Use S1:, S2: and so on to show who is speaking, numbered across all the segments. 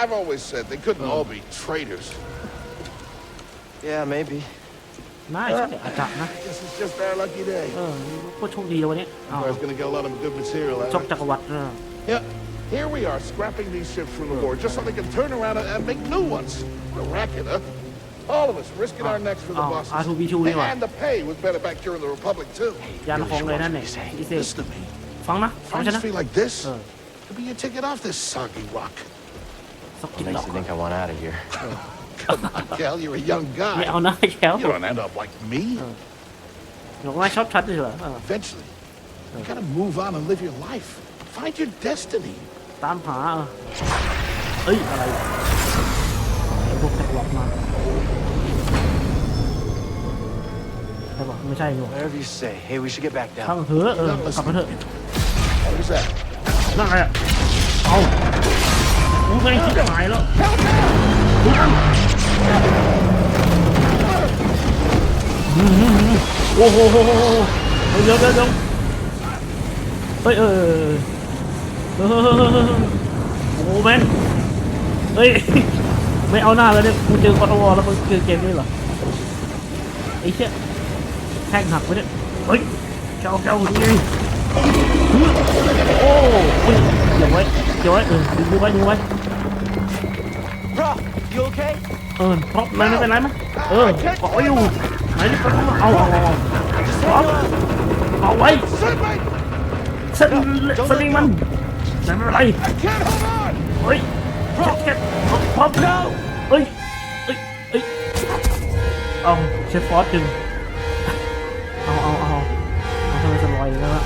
S1: I've always said they couldn't all be traitors.
S2: Yeah, maybe.
S3: น่าใช่อาจจะนะ
S1: This is just our lucky day.
S3: เออก็โชคดีเลยวันนี้อ้าว
S1: I was gonna get a lot of good material
S3: ช
S1: out
S3: ก
S1: of it.
S3: จักรวรรดิเออ
S1: Yeah. Here we are, scrapping these ships from the board just so they can turn around and, and make new ones. What a racket, huh? All of us risking our necks for the
S3: Oh,
S1: bosses.
S3: R2B2 นี่หว่า
S1: And the pay was better back during the Republic, too.
S3: ยานของเลยนั่นเนี่ยพิเศษ
S1: Listen to me.
S3: ฟังนะฟัง
S1: If I
S3: ฉัน
S1: just
S3: นะ
S1: feel like this,
S3: Uh.
S1: it'll be your ticket off this soggy rock.
S3: สัก
S2: What
S3: กินหร
S2: makes
S3: อก
S2: you think I want out of here?
S1: Come on, Cal, you're a young
S3: ไม่
S1: guy.
S3: เอานะแคล
S1: You don't end up like me.
S3: หนูว่าชอบชัดเลยเหรอเออ
S1: Eventually, you gotta move on and live your life. Find your destiny.
S3: ตามหาเออเอ้ยอะไรไอ้พวกจักรวรรดิมาใช่ปะไม่ใช่อยู่
S2: Whatever you say. Hey, we should get back
S3: ช่าง
S2: down.
S3: เถอะเออกลับมาเถอะ
S1: Who's that?
S3: นั่นอะไรอะเอา ูไม่คิดหายแล้วอืมอืมอืมโอ้โหโหโหโหเดี๋ยวเดี๋ยวเดี๋ยวเฮ้ยเออเออเออเออเออโอ้โหแมนเฮ้ยไม่เอาหน้าแล้วเนี่ยกูเจอกอทวแล้วมึงเจอเกมนี้เหรอไอ้เชี่ยแท่งหักไปเนี่ยเฮ้ยเจ้าเจ้าดูดิโอ้ยเดี๋ยวไว้เดี๋ยวไว้เออดูไว้ดูไว้
S2: you okay?
S3: เออพร้อมมันไม่เป็นไรมั้ยเออเกาะไว้อยู่ไหนจะเอาเอาเอาเอาพร้อมเอาไว้
S1: Sit me!
S3: สลิงสลิงมันไหนไม่เป็นไร
S1: I can't hold on!
S3: เฮ้ยเช็ดเช็ดพร้อมเอ้ยเอ้ยเอ้ยเอาเชฟฟอสดึงเอาเอาเอาเอาทำไมสลอยแล้วล่ะ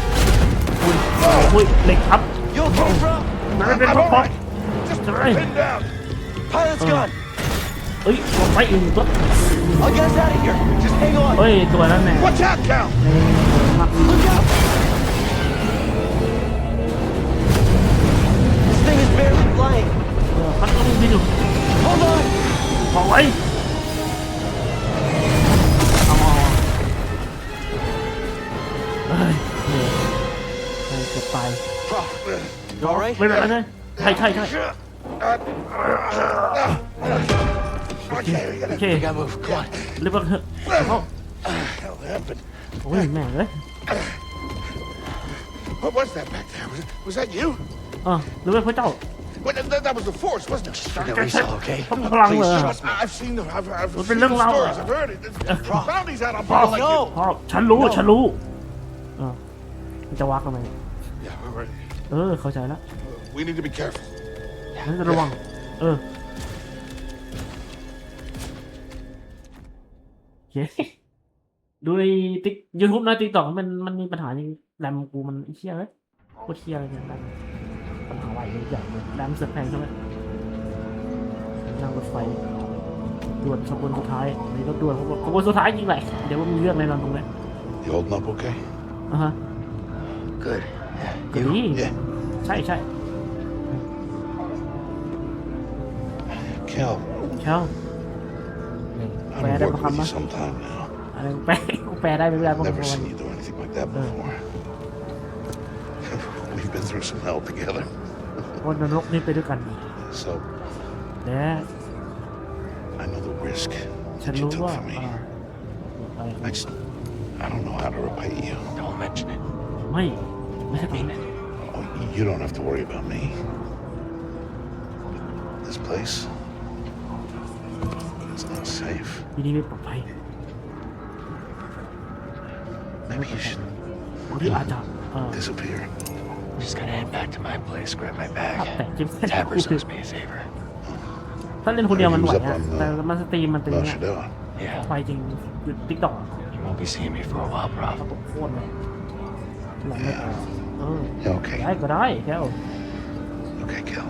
S3: อุ้ยอุ้ยเหล็กทับ
S2: You okay, bro?
S3: ไหนเป็น
S1: I'm
S3: พร้อม
S1: all
S3: พร้อม
S1: right. Just
S3: Right.
S1: pin down.
S2: Pilot's gun.
S3: เอ้ยลงไปอีกตัว
S2: I'll get us out of here. Just hang on.
S3: เฮ้ยตัวนั้นแน่
S1: Watch out, Cal!
S2: Look out. This thing is barely flying.
S3: เออพัดลมบินอยู่
S2: Hold on.
S3: บอกไว้เอาเอาเอาเฮ้ยเหนื่อยใช่เกือบตาย
S2: Bro, you all right?
S3: ไม่เป็นไรเลยใช่ใช่ใช่
S1: Okay, we
S3: โอ
S1: gotta
S3: เค
S2: We gotta move. Come on.
S3: เรียบร้อยเถอะเอา
S1: hell happened.
S3: โอ้ยแม่งเลย
S1: What was that back there? Was, was that you?
S3: เออหรือว่าพระเจ้า
S1: Well, that, that was the Force, wasn't it?
S2: At least all okay.
S3: พพลังเลย
S1: Trust me, I've seen the, I've, I've
S3: Well,
S1: seen
S3: then
S1: the
S3: look now.
S1: stories. I've heard it. There's bounties out on
S3: Boss,
S1: people like
S2: no.
S3: พ่อฉันรู้ ฉันรู้เออมันจะวักทำไม
S1: you. Yeah, we're ready.
S3: เออ เข้าใจแล้ว
S1: We need to be careful.
S3: นั่นจะระวัง เออโอเคดูในติ๊กยูทูบนะติ๊กต็อกมันมันมีปัญหาอย่างแรมกูมันไอ้เชี่ยเลยโคตรเชี่ยเลยเนี่ยแรมปัญหาอะไรใหญ่เลยแรมเสือกแพงใช่ไหมนั่งรถไฟด่วนขบวนสุดท้ายนี่รถด่วนขบวนขบวนสุดท้ายจริงแหละเดี๋ยวว่ามีเรื่องในนอนตรงนี้
S1: You holding up okay?
S3: อะฮะ
S2: Good.
S3: ก็ดี
S1: Yeah.
S3: ใช่ใช่
S1: Cal,
S3: เช้าแปล
S1: I've
S3: ได้
S1: been
S3: ปะ
S1: working with
S3: คำ
S1: you
S3: นะ
S1: sometime now.
S3: อะไรแปลกูแปลได้ไม่ได้ปะ
S1: Never
S3: คำ
S1: seen you do anything like that before. We've been through some hell together.
S3: วันนรกนี่ไปด้วยกัน
S1: So
S3: และ
S1: I know the risk
S3: ฉัน
S1: that you
S3: รู้
S1: took
S3: ว่า
S1: for me.
S3: อ่าอะไร
S1: I just, I don't know how to repay you.
S2: Don't mention it.
S3: ไม่ไม่ใช่ตรงนี้
S1: Oh, you don't have to worry about me. This place, it's not safe.
S3: ที่นี่ไม่ปลอดภัย
S1: Maybe you should
S3: บางทีอาจจะเออ
S1: disappear.
S2: Just gotta head back to my place, grab my
S3: ภาพ
S2: bag.
S3: แต่จิ้มเส้น
S2: Tappers owes me a favor.
S3: ถ้าเล่นคนเดียวมันไหวอะแต่มันสตรีมมันเป็น
S1: What
S3: อย่าง
S1: else
S3: เงี้
S1: you
S3: ย
S1: doing?
S2: Yeah,
S3: ไปจริงหยุดติ๊กต็อก
S2: you won't be seeing me for a while,
S3: เขา
S2: bro.
S3: ตกโคตรเลยหลังไม่พอเออ
S1: Yeah, okay.
S3: ได้ก็ได้แค่ว
S1: Okay, Cal.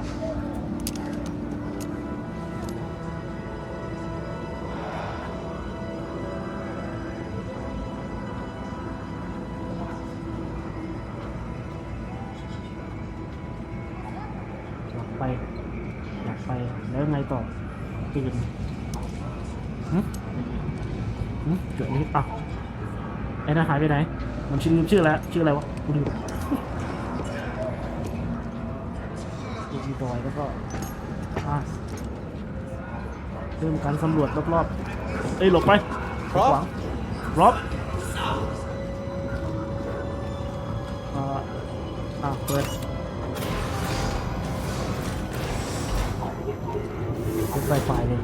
S3: ไอ้นั่นหายไปไหน มันชื่อลืมชื่อแล้วชื่ออะไรวะกูลืมดูดอยแล้วก็อะเริ่มการสำรวจรอบๆ เอ้ยหลบไปขวางรอบอ่าอะเปิดเป็นไฟไฟเลย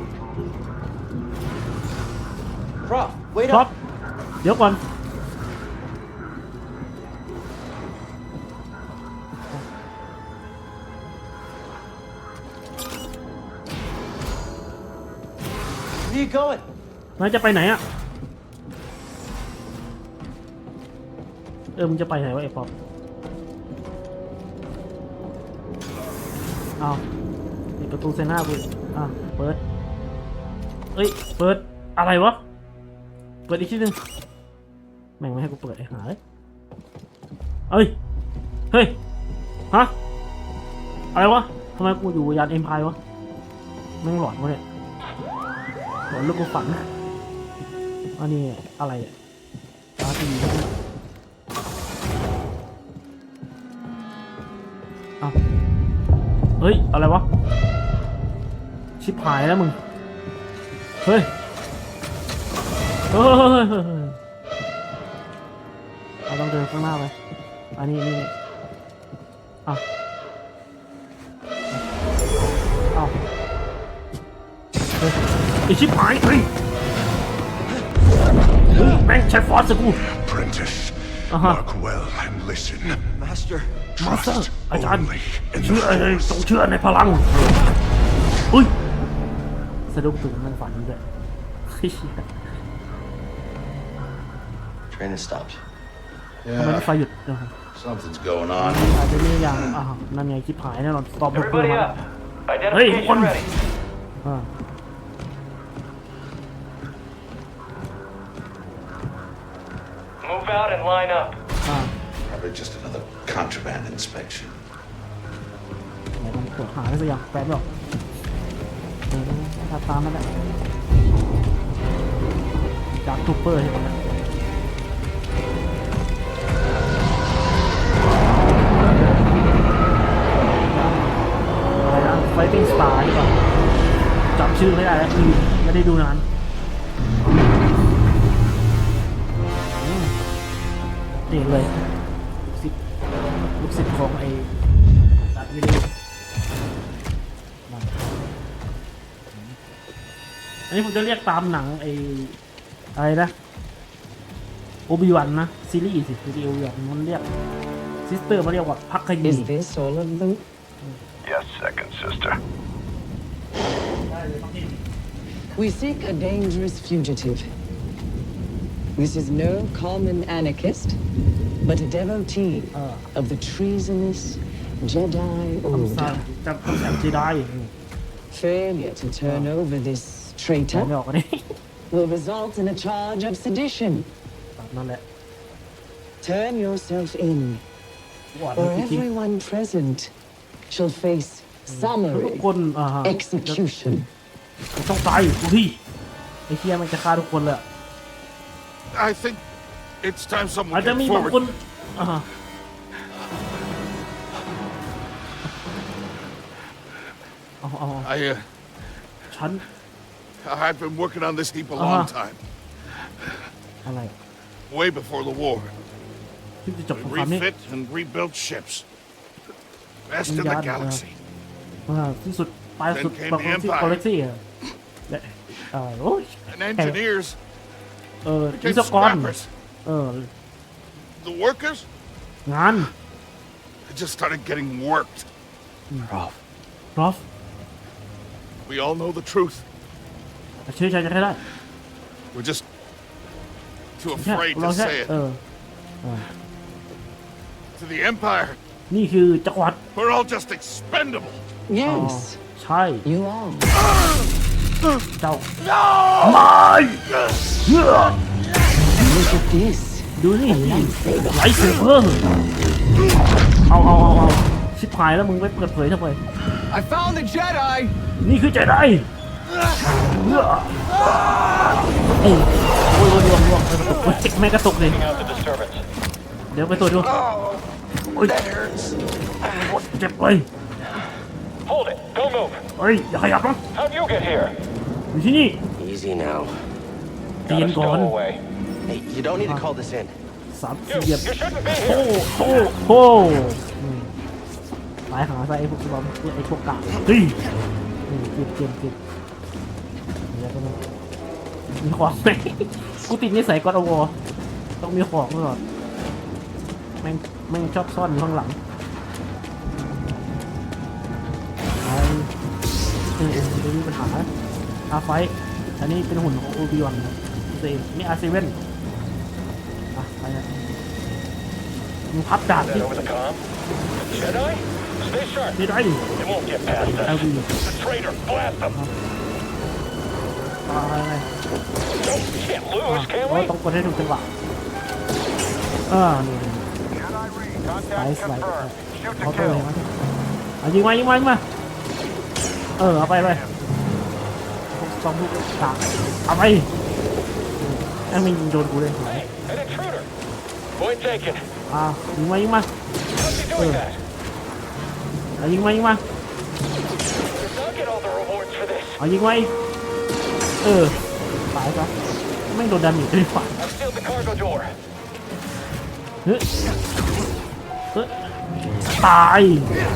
S4: Prof, wait
S3: รอบ
S4: up.
S3: เดี๋ยวก่อน
S4: you going?
S3: นายจะไปไหนอะ เออมึงจะไปไหนวะไอ้ป๊อปเอาปิดประตูเซน่ากูอีกอะเปิด เอ้ย เปิด อะไรวะ เปิดอีกทีหนึ่งแม่งไม่ให้กูเปิดไอ้หาเลยเอ้ย เฮ้ย ฮะ อะไรวะทำไมกูอยู่ยานเอ็มพายวะแม่งหลอนวะเนี่ย หลอนลูกกูฝันอันนี้อะไรอะตาตีเอ้าเฮ้ย อะไรวะ ชิบหายแล้วมึงเฮ้ยเฮ้ย เฮ้ยเราต้องเดินข้างหน้าไป อันนี้นี่อะเอาเฮ้ย ไอชิบหายเฮ้ยเฮ้ยแม่งใช้ฟอสสกู
S5: Apprentice,
S3: Uh-huh.
S5: mark well and listen.
S4: Master.
S3: มาสเตอร์
S5: Trust
S3: อาจารย์
S5: only in
S3: เชื่อ
S5: the
S3: เอ้ย
S5: force.
S3: ต้องเชื่อในพลังอุ้ยสะดุ้งตื่นมันฝันด้วยเฮ้ย
S2: Train has stopped.
S3: ทำไมรถไฟหยุดเดี๋ยวครับ
S6: Something's going on.
S3: อาจจะมีอย่างอ่านั่นไงคลิปหายแน่นอนตอบเพิ่ม
S7: Everybody
S3: มา
S7: up.
S3: เฮ้ยทุกคน
S7: Identification ready.
S3: อ่า
S7: Move out and line up.
S3: อ่า
S6: Probably just another contraband inspection.
S3: ไหนลองตรวจหาได้สักอย่างแฟนบอกเออถ้าตามมาได้จากทูเปอร์ใช่ไหมอะไรนะ Fighting Star ใช่ป่ะจำชื่อไม่ได้แล้วคือไม่ได้ดูนาน นี่เลยสิบลูกศิษย์ของไอ้ตัดวิดีโอนั่นอันนี้ผมจะเรียกตามหนังไอ้อะไรนะโอบิวันนะ ซีรีส์สิซีรีส์โอบิวันมันเรียกซิสเตอร์มาเรียกว่าพักขยี
S8: Is this all of them?
S5: Yes, second sister.
S8: We seek a dangerous fugitive. This is no common anarchist, but a devotee of the treasonous Jedi
S3: คำสั่ง
S8: Order.
S3: จำคำสั่งจีได้
S8: Failure to turn over this
S3: แขนไม่
S8: traitor
S3: ออกอันนี้
S8: will result in a charge of sedition.
S3: ตามนั่นแหละ
S8: Turn yourself in,
S3: หวาน
S8: or
S3: จริง
S8: everyone present shall face
S3: ๆทุก
S8: summary
S3: คนอ่าฮะ
S8: execution.
S3: ต้องตายอยู่พี่ไอ้เคียมันจะฆ่าทุกคนเลยอะ
S1: I think it's time
S3: อา
S1: someone
S3: จจะมี
S1: came
S3: บาง
S1: forward.
S3: คนอ่าฮะเอาเอาเอา
S1: I, uh,
S3: ฉัน
S1: I've been working on this heap a
S3: Uh-huh.
S1: long time,
S3: อะไร
S1: way before the war.
S3: ที่จะจบ
S1: We
S3: สงครามนี้
S1: refit and rebuilt ships. Best in the
S3: Yeah, uh,
S1: galaxy.
S3: อ่าที่สุดปลายสุด
S1: Then came
S3: ปลาย
S1: the
S3: สุด
S1: Empire.
S3: คอลเลกซี่อะและเออโอ้ย
S1: And engineers
S3: เออวิ
S1: became
S3: ศวกร
S1: scrappers.
S3: เออ
S1: The workers
S3: งาน
S1: they just started getting worked.
S2: Prof.
S3: รอฟ
S1: We all know the truth.
S3: เชื่อใจจะได้
S1: We're just too
S3: แค่
S1: afraid
S3: เรา
S1: to
S3: แค่
S1: say
S3: เอ
S1: it.
S3: อ
S1: To the Empire,
S3: นี่คือจักรวรรดิ
S1: we're all just expendable.
S8: Yes,
S3: ใช่
S8: you are.
S3: เจ้าไม่เชื่อ
S8: Look at this.
S3: ดูนี่ไลท์เซเบอร์เอาเอาเอาเอาชิบหายแล้วมึงไม่เปิดเผยทำไม
S4: I found the Jedi!
S3: นี่คือเจไดเฮ้อโอ้ยโอ้ยรวมรวมโอ้ยเจ็กแม่งกระตุกเลย
S7: Out the disturbance.
S3: เดี๋ยวไปตรวจดูโอ้ยเจ็บเลย
S7: Hold it. Don't move.
S3: เฮ้ยอย่าขยับนะ
S7: How'd you get here?
S3: อยู่ที่นี่
S2: Easy now.
S3: ใจเย็น
S7: Got a
S3: ก่อน
S7: stowaway.
S2: Hey, you don't need to call this in.
S3: สาม
S7: You,
S3: สี่เหยียบ
S7: you shouldn't be
S3: โอ้
S7: here.
S3: โหโอ้โหอืมสายหาใส่ไอ้พวกบอมไอ้พวกกาเฮ้ยนี่เก็บเก็บเก็บเดี๋ยวก็มันมีของไหมกูติดนิสัยกอดอวอต้องมีของตลอดแม่งแม่งชอบซ่อนอยู่ข้างหลังไอ้เออเออไม่มีปัญหา อาไฟท์อันนี้เป็นหุ่นของโอบิวันเซนนี่อาร์เซเว่นอะไปนะมึงพับดาบ
S7: That
S3: ที่
S7: over the comm? Jedi? Stay sharp.
S3: ไม่ได้
S7: It won't get past
S3: เอา
S7: us.
S3: ดี
S7: The traitor, blast them.
S3: อะไรไง
S7: No, we can't
S3: อะ
S7: lose, can
S3: เรา
S7: we?
S3: ต้องกดให้ถูกจังหวะอ่านี่สไลด์สไลด์เขาตัวเลยมั้ยเอายิงมายิงมายิงมาเออเอาไปไปพวกส องลูกกากเอาไปไอ้ไม่ยิงโดนกูเลย
S7: Hey, an intruder. Point taken.
S3: อ่ายิงมายิงมา
S7: How's he doing that?
S3: เอายิงมายิงมา
S7: I'll get all the rewards for this.
S3: เอายิงมาอีกเออตายซะไม่งโดนดาเมจด้วยฝ่า
S7: I've sealed the cargo door.
S3: เฮ้ยเฮ้ยตายนี่อะ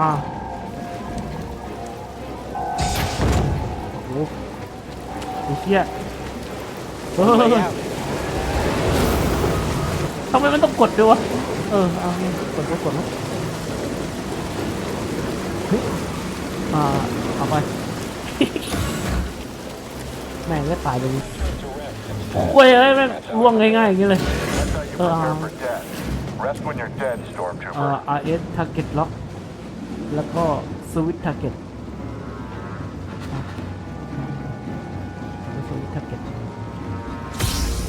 S3: อ่ออ่าโอ้โหไอ้เหี้ยเฮ้ยทำไมมันต้องกดด้วยวะ เออ เอานี่กดก็กดเนอะเฮ้ยอ่าเอาไป แม่งก็ตายไปดิเว้ยเอ้ยแม่งล่วงง่ายๆอย่างนี้เลย เออ เอา
S5: Rest when you're dead,
S3: เอ่
S5: Stormtrooper.
S3: อ RS target lock แล้วก็ switch target อะ switch target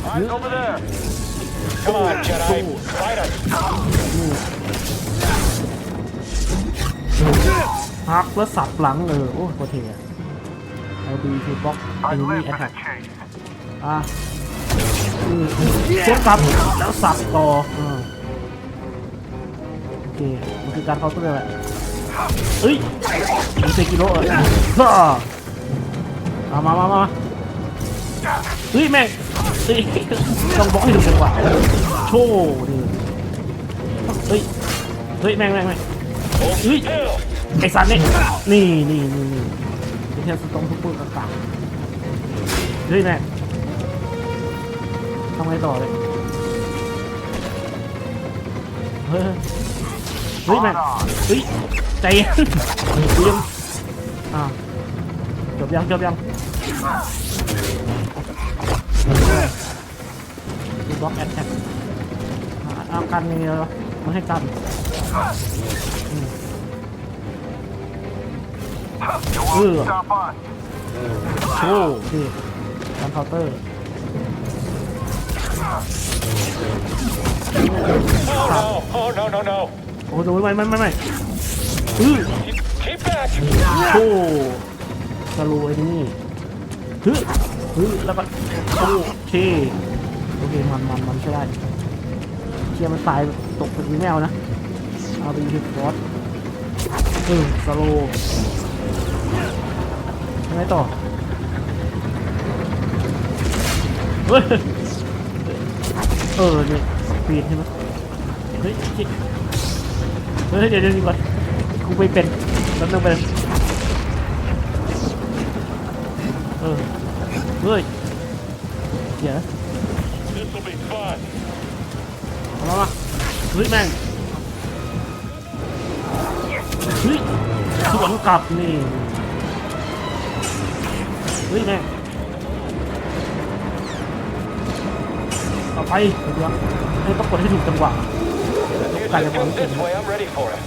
S5: Eyes over there.
S7: Come on, Jedi. Fight us.
S3: พักแล้วสับหลังเออโอ้โคตรเท่อะเอาดีคือบล็อก
S5: I
S3: เอนมี่
S5: live
S3: แอ
S5: for
S3: ทแท
S5: the
S3: ก
S5: chase.
S3: อะอืมเช็คสับแล้วสับต่ออ่าโอเค มันคือการเคาน์เตอร์แหละ เอ้ยมีเซกิโร่เออซ่าเอามามามามาเฮ้ยแม่งเฮ้ยต้องบล็อกให้ถูกจังหวะโชว์ดิเฮ้ยเฮ้ยแม่งแม่งแม่งเฮ้ยไอสันนี่นี่นี่นี่นี่เป็นแค่สตองทุกปืนต่างๆเฮ้ยแม่งทำไงต่อเลยเฮ้ย เฮ้ยแม่งเฮ้ยใจเย็นกูยังอ่าจบยังจบยังดูบล็อกแอตแทกเอากันยังไงวะมันให้กัน
S5: You
S3: Ugh.
S5: won't stop us.
S3: โอ้พี่การเคาน์เตอร์
S7: Oh, no. Oh, no, no, no.
S3: โอ้โหไม่ไม่ไม่ไม่อื้โอ้สโลว์ไอ้นี่ฮึฮึแล้วก็โอเท่โอเคมันมันมันใช่ได้เชียร์มันตายตกเป็นแมวนะเอาไปยิงฟอสเออสโลว์ยังไงต่อเฮ้ยเออเนี่ยปีนใช่ไหมเฮ้ยจิ เฮ้ยเดี๋ยวเดี๋ยวดีกว่ากูไม่เป็นแป๊บนึงไปบนึงเออเฮ้ยเดี๋ยวเอามาเฮ้ยแม่งเฮ้ยสวนกลับนี่เฮ้ยแม่งเอไปเดี๋ยวให้ต้องกดให้ถูกจังหวะ
S7: You
S3: Got
S7: just
S3: it,
S7: come
S3: one.
S7: this way. I'm ready for it.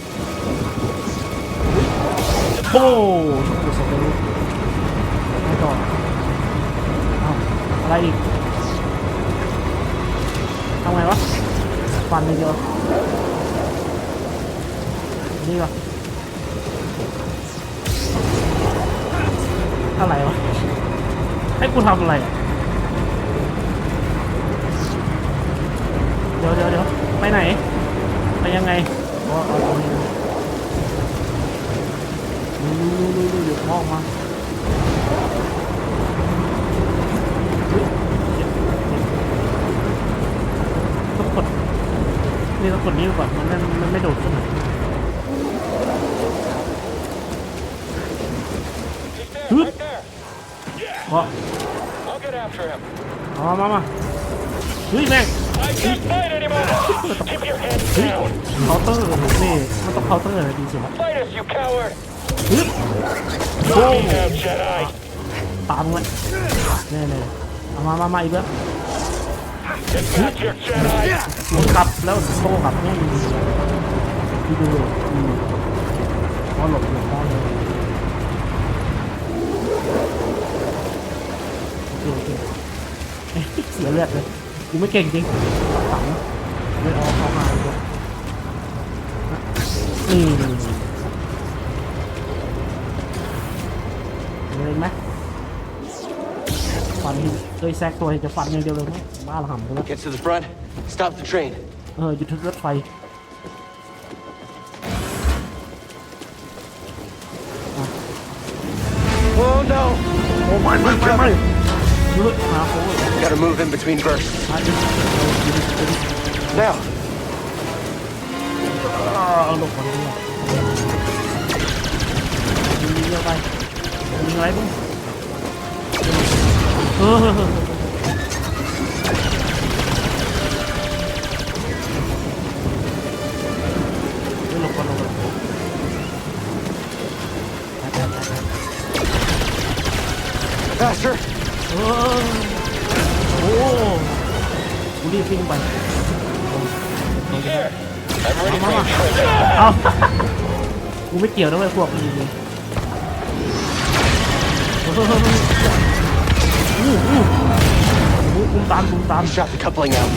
S3: โอ้ถูกสเปรย์ไม่ต่อเอาอะไรอีกทำไงวะฟันนิดเดียวนี่วะอะไรวะ ให้กูทำอะไร เดี๋ยวเดี๋ยวเดี๋ยวไปไหน ยังไงอ๋อเอาตรงนี้นะดูดูดูดูเดี๋ยวมอมาต้องกดนี่ต้องกดนิ้ก่อนมันไม่มันไม่โดดขึ้นมา
S7: He's there, right there.
S3: เพราะ
S7: I'll get after him.
S3: เอมามามาเฮ้ยแม่ง เคาน์เตอร์ผมนี่มันต้องเคาน์เตอร์นะ
S7: จริง
S3: ๆนะโอ้ตามเลยแน่เลยเอามามามาอีกแล้วขับแล้วโซ่ขับแม่งพี่ดูเลยพอหลบหลบพ่อเลยโอเคโอเคเสียเลือดเลย กูไม่เก่งจริงตังไม่เอาเข้ามาเลยนี่เลยไหมฟันเอ้ยแซกตัวจะฟันอย่างเดียวเลยไหมบ้าละห่ำกูแล้ว
S2: Get to the front. Stop the train.
S3: เออหยุดรถไฟ
S2: Oh no!
S3: โอ้ไม่ไม่ไม่ไม่ดูเลยหาโค้ง
S2: Gotta move in between bursts. Now! Faster!
S3: Whoa. กูรีบวิ่งไป
S7: ตรง
S3: เอากูไม่เกี่ยวนะเว้ยพวกนี้เลยอู้อู้กูตามคุณตาม
S2: Drop the coupling out.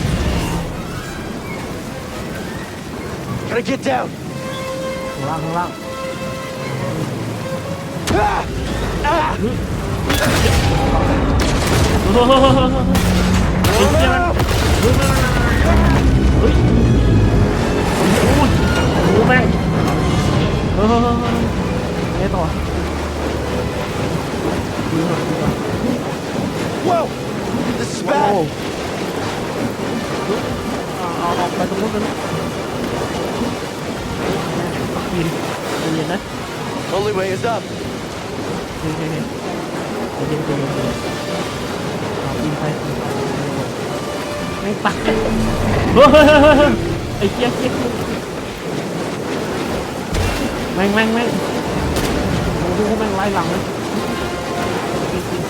S2: Gotta get down.
S3: ข้างล่างข้างล่าง
S2: Ah! Ah!
S3: โอ้ โอ้แม่งเออไงต่อว้า
S2: ว this is bad
S3: เอาออกไปตรงนู้นกันปีนเรียนนะ
S2: only way is up
S3: เฮ้ยเฮ้ยเฮ้ยเดี๋ยวเดี๋ยวเดี๋ยวปีนไป ไม่งปักเฮ้ยไอ้เจี๊ยเจี๊ยแม่งแม่งแม่งโอ้โหแม่งไล่หลังเลยปีนปีน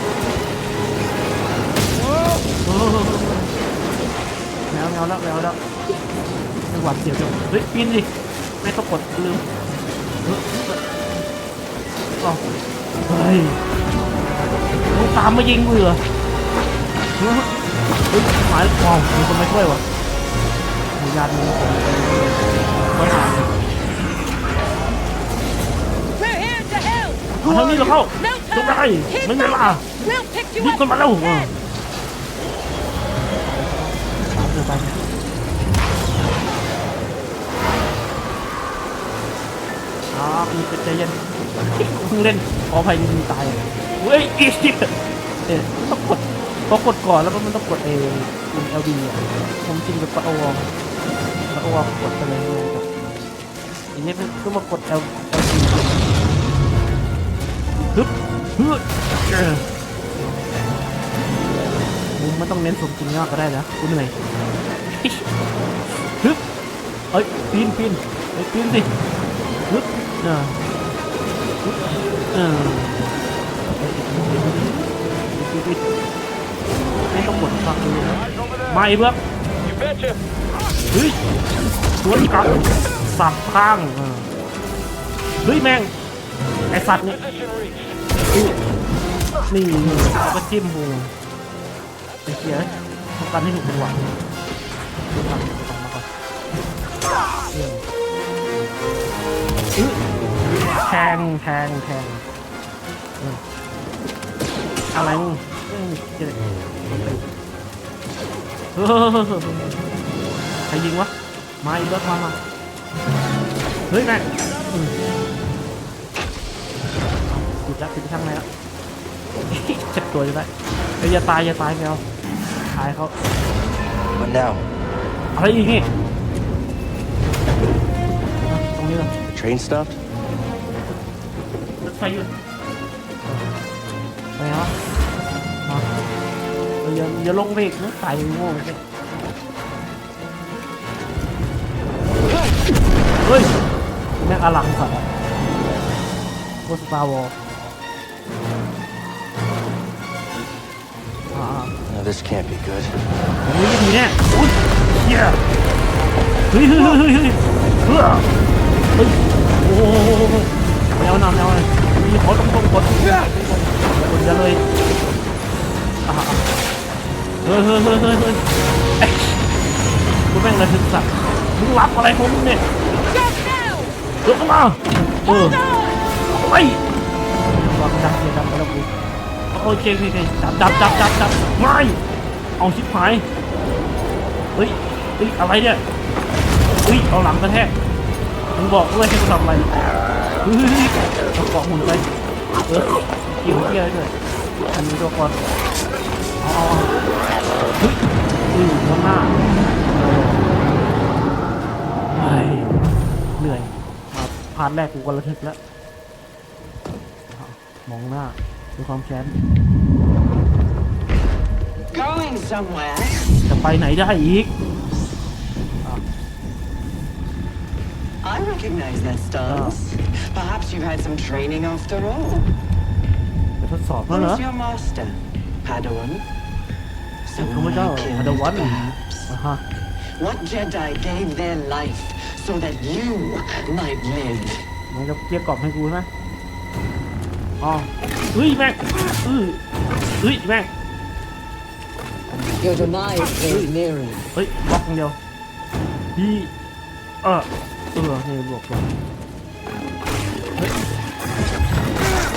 S3: โอ้โหแมวแมวแล้วแมวแล้วไม่หวัดเสียวจังเฮ้ยปีนดิไม่ต้องกดลืมเฮ้ยเอ้าเฮ้ยมึงตามมายิงเหรอ เฮ้ยเฮ้ยหมายว้าวมีคนมาช่วยวะหมูยานมึงผมไม่หา
S9: We're here to help.
S3: เอาทางนี้เราเข้า
S9: No
S3: จบได้
S9: time. Keep
S3: ไม่มีเวลา
S9: moving. We'll pick you
S3: รีบ
S9: up
S3: กันมาแล้ว
S9: when
S3: เอ
S9: we
S3: อ
S9: can.
S3: ตามเดินไปอ่ามีใจเย็นเพิ่งเล่นขออภัยมีตายเฮ้ยอีสิเอ๊ะต้องกด พอกดก่อนแล้วมันต้องกดเอคุเอลดีอะผมจริงกับปะโอวอมปะโอวอมกดไปเลยเนี่ยจบอันนี้ก็มากดเอลเอลดีฮึบฮึบเออมึงไม่ต้องเน้นสมจริงมากก็ได้นะกูเหนื่อยฮึบเอ้ยปีนปีนเอ้ยปีนสิฮึบเออฮึบเออ ไม่ต้องกดฟังเลยนะมาอีกเพื่อนเฮ้ยสวนกลับสับข้างเฮ้ยแม่งไอสัตว์นี่นี่แล้วก็จิ้มหูไอ้เหี้ยต้องการให้ถูกจังหวะดูทางต่อมาก่อนเยี่ยแทงแทงแทงอะไรมึงเจ๊ ใครยิงวะ มาอีกแล้วมามาเฮ้ยแม่งอืมเอาปิดแล้วปิดข้างในแล้วเจ็บตัวจะได้เฮ้ยอย่าตายอย่าตายแมวตายเขา
S2: What now?
S3: อะไรอีกนี่ตรงนี้เลย
S2: Train stuffed?
S3: รถไฟอยู่ไปไงวะมาเอออย่าอย่าลงไปอีกนะตายโง่เลยเฮ้ยแม่งอลังสัตว์อะโคสตาร์วอลอ่า
S2: No, this can't be good.
S3: ๆผมไม่ดีแน่อุ้ยเฮียเฮ้ยเฮ้ยเฮ้ยเฮ้ยเฮ้ยเฮ้ยเฮ้ยโอ้โหแนวนำแนวเลยมีขอตรงตรงกดกดเยอะเลยอ่าๆ เฮ้ยเฮ้ยเฮ้ยเฮ้ยเฮ้ยเอ้ยกูแม่งระทึกสัตว์มึงรับอะไรของมึงเนี่ย
S9: Jump now!
S3: ยกขึ้นมาเออไปวางดักเลยดักไปแล้วกูโอเคโอเคโอเคจับจับจับจับจับไม่เอาชิบหายเฮ้ยเฮ้ยอะไรเนี่ยเฮ้ยเอาหลังกระแทกมึงบอกด้วยให้กูทำอะไรเฮ้ยเอาเกาะหุ่นไปเออเกี่ยวเกี่ยวด้วยอันนี้ตัวก่อน อยอือข้างหน้าเฮ้ยเหนื่อยมาพาร์ทแรกกูก็ระทึกแล้ว มองหน้าด้วยความแค้น
S8: Going somewhere?
S3: จะไปไหนได้อีก
S8: I recognize that stance. Perhaps you've had some training after all.
S3: จะทดสอบแล้วเหรอ
S8: Who's your master? Padawan?
S3: ข้าพเจ้า
S8: Someone
S3: ฮั
S8: I
S3: ดวัน
S8: killed, perhaps.
S3: อ่าฮะ
S8: What Jedi gave their life so that you might live?
S3: มันจะเกลี้ยกล่อมให้กูใช่ไหมอ๋อเฮ้ยแม่งเอ้ยเฮ้ยแม่ง
S8: Your demise is nearing.
S3: เฮ้ยบล็อกอย่างเดียวพี่เออเออนี่บวกบวกเฮ้ย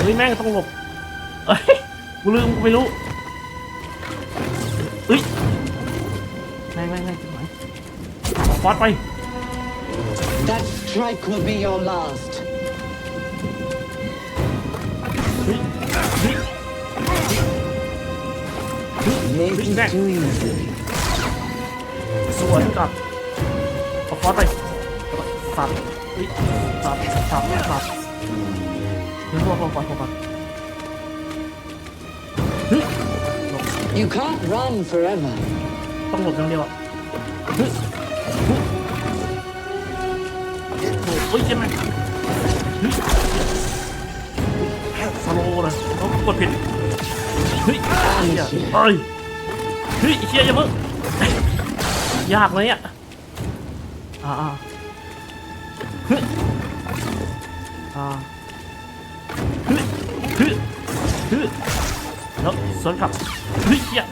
S3: เฮ้ยแม่งต้องหลบเฮ้ยกูลืมกูไม่รู้ เฮ้ยแม่งแม่งแม่งจุดไหนฟอดไป
S8: That strike will be your last.
S3: เฮ้ยเฮ้ย
S8: Make it
S3: back.
S8: too easy.
S3: สวนกลับเอาฟอสไปสับเฮ้ยสับสับสับเฮ้ยพวกพวกพวกพวกเฮ้ย
S8: You can't run forever.
S3: ต้องหลบอย่างเดียวอะเฮ้ยเฮ้ยยใช่ไหมเฮ้ยสโลว์เลยต้องกดผิดเฮ้ยเหี้ยเอ้ยเฮ้ยเชี่ยอย่าเพิ่งยากเลยอะอ่าอ่าเฮ้ยอ่าเฮ้ยเฮ้ยเฮ้ย แล้วสวนกลับเฮ้ยเชี่ย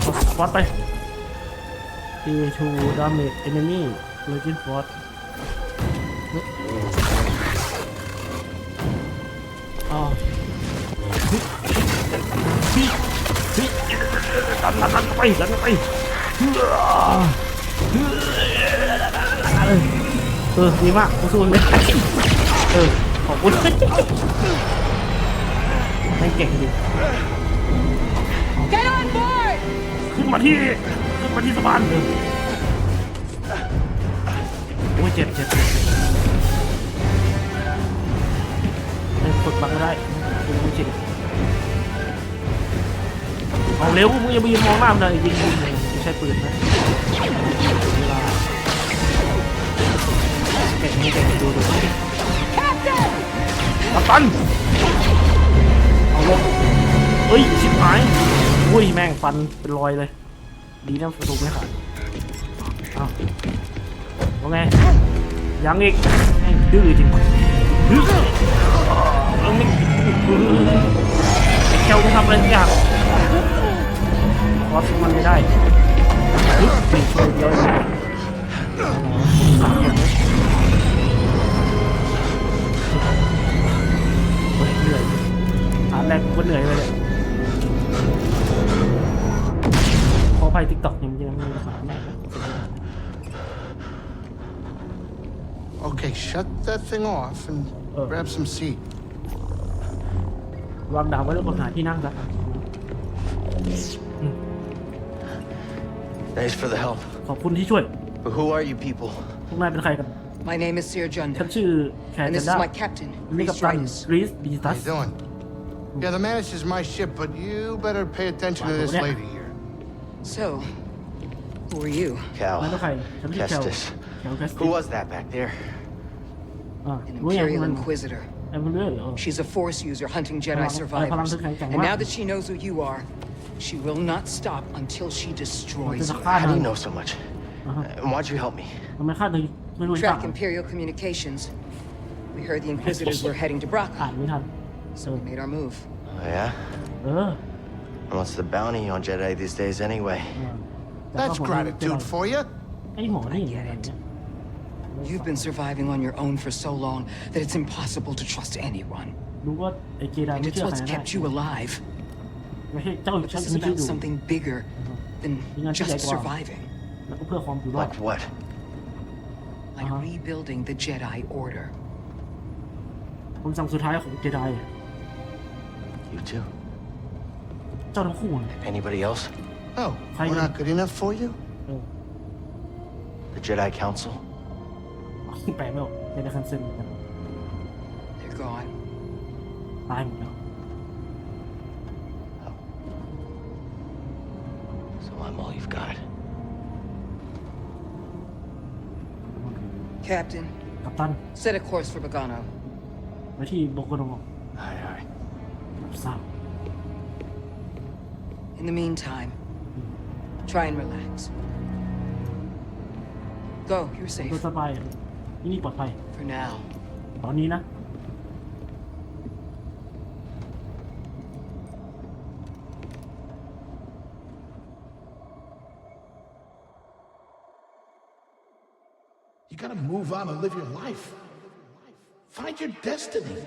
S3: เอาฟอสไป A2 damage enemy Legend Force อ๋อพี่พี่ดันดันดันเข้าไปดันเข้าไปเออดีมากกูสู้เลยเออขอบคุณไม่ง เก่งดี
S9: Get on board!
S3: ขึ้นมาที่ขึ้นมาที่สะพานเออโอ้ยเจ็บเจ็บเจ็บไอ้ยฝึกบังไม่ได้กูไม่เจ็บเอาเร็วมึงอย่าไปยืนมองหน้ามันเลยยิงยิงเลยไม่ใช่ปืนนะเวลาเก่งนี่เก่งดูดู
S9: Captain!
S3: กัปตัน เฮ้ยชิบหายอุ้ยแม่งฟันเป็นรอยเลย ดีนะประตูไม่ขาดเอาว่าไงยังอีกแม่งดื้อจริงวะดื้อเอาไม่ไอ้แก้วมึงทำอะไรสักอย่างวอสมันไม่ได้ฮึบนี่ช่วยเดียวเอง แรกกูก็เหนื่อยไปเลยขออภัยทิกตอกยังยังไม่มีปัญหามากนะ
S10: Okay, shut that thing off and
S3: Oh.
S10: grab some seat.
S3: วางดาวไว้แล้วก็หาที่นั่งซะ
S2: Thanks for the help.
S3: ขอบคุณที่ช่วย
S2: But who are you people?
S3: พวกนายเป็นใครกัน
S11: My name is Sir
S3: ฉัน
S11: Junda,
S3: ชื่อแคร์
S11: and
S3: จั
S11: this
S3: น
S11: is
S3: ดา
S11: my captain,
S3: นี่กั
S11: Reese
S3: ปตัน
S11: Dryas.
S3: กรีซบีตั
S10: How
S3: ส
S10: you doing? Yeah, the Mantis is my ship, but you better pay attention to this
S3: Wow.
S10: lady here.
S11: So, who are you?
S3: นายเป็นใคร
S2: Cal.
S3: ฉันชื่อแคล
S2: Kestis.
S3: แคลแคสติ
S2: Who was that back there?
S3: อ่า
S11: An
S3: รู้ยัง
S11: Imperial
S3: มัน
S11: Inquisitor.
S3: แอมเบอร์เหรอ
S11: She's a Force user hunting Jedi
S3: Palang-
S11: survivors.
S3: palang sa kanya,
S11: And
S3: tama.
S11: now that she knows who you are, she will not stop until she destroys
S3: จะ
S11: you.
S3: ฆ่า
S2: How
S3: นา
S2: do
S3: ย
S2: you know so much? And why'd you help me?
S3: ทำไมฆ่าเธอไม่รู้จัก
S11: Track Imperial communications. We heard the Inquisitors were heading to
S3: อ่า
S11: Bracca,
S3: นไม่ทัน
S11: so we made our move.
S2: Oh, yeah?
S3: เออ
S2: And what's the bounty on Jedi these days anyway?
S3: แต่
S10: That's
S3: ก็หัว
S10: gratitude for you.
S3: ไอ้หมอนี่
S11: I get it. You've been surviving on your own for so long that it's impossible to trust anyone.
S3: รู้ว่าไอ้เจได
S11: And
S3: ไม่
S11: it's
S3: เชื่อใคร
S11: what's
S3: ได้
S11: kept you alive.
S3: ไม่ใช่เจ้า
S11: But
S3: ฉัน
S11: this is
S3: มีชีวิต
S11: about
S3: อยู่
S11: something bigger than
S3: Yung nga,
S11: just
S3: tigay ko, ah.
S11: surviving.
S3: แล้วก็เพื่อความอยู่รอด
S2: Like what?
S11: Like
S3: Uh-huh.
S11: rebuilding the Jedi Order.
S3: คำสั่งสุดท้ายของเจได
S2: You too?
S3: เจ้าทั้งคู่น่ะ
S2: Anybody else?
S10: Oh,
S3: Hi,
S10: we're
S3: Ian.
S10: not good enough for you?
S3: เออ
S2: The Jedi Council?
S3: แปลไม่ออกเจไดคันเซนเหมือนกัน
S11: They're gone.
S3: ตายหมดแล้ว
S2: So I'm all you've got.
S11: Captain,
S3: กัปตัน
S11: set a course for Bogano.
S3: ไปที่โบโกโน Aye,
S2: aye. aye
S3: รับทราบ
S11: In the meantime, try and relax. Go, you're
S3: โด
S11: safe.
S3: ยสบายที่นี่ปลอดภัย
S11: For now.
S3: ตอนนี้นะ
S1: You gotta move on and live your life. Find your destiny.